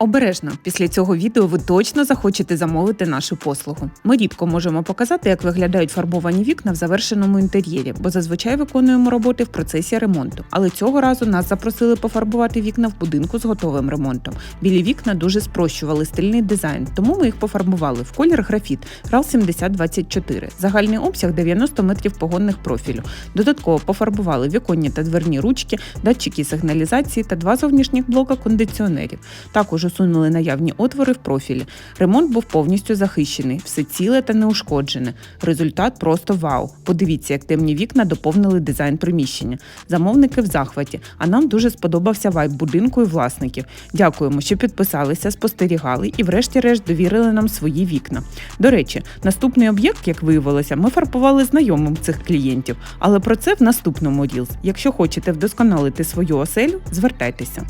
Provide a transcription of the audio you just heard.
Обережно, після цього відео ви точно захочете замовити нашу послугу. Ми рідко можемо показати, як виглядають фарбовані вікна в завершеному інтер'єрі, бо зазвичай виконуємо роботи в процесі ремонту. Але цього разу нас запросили пофарбувати вікна в будинку з готовим ремонтом. Білі вікна дуже спрощували стильний дизайн, тому ми їх пофарбували в колір графіт RAL 7024. Загальний обсяг 90 метрів погонних профілю. Додатково пофарбували віконні та дверні ручки, датчики сигналізації та два зовнішніх блока кондиціонерів. Також усунули наявні отвори в профілі. Ремонт був повністю захищений, все ціле та неушкоджене. Результат просто вау. Подивіться, як темні вікна доповнили дизайн приміщення. Замовники в захваті, а нам дуже сподобався вайб будинку і власників. Дякуємо, що підписалися, спостерігали і, врешті-решт, довірили нам свої вікна. До речі, наступний об'єкт, як виявилося, ми фарбували знайомим цих клієнтів, але про це в наступному Reels. Якщо хочете вдосконалити свою оселю, звертайтеся.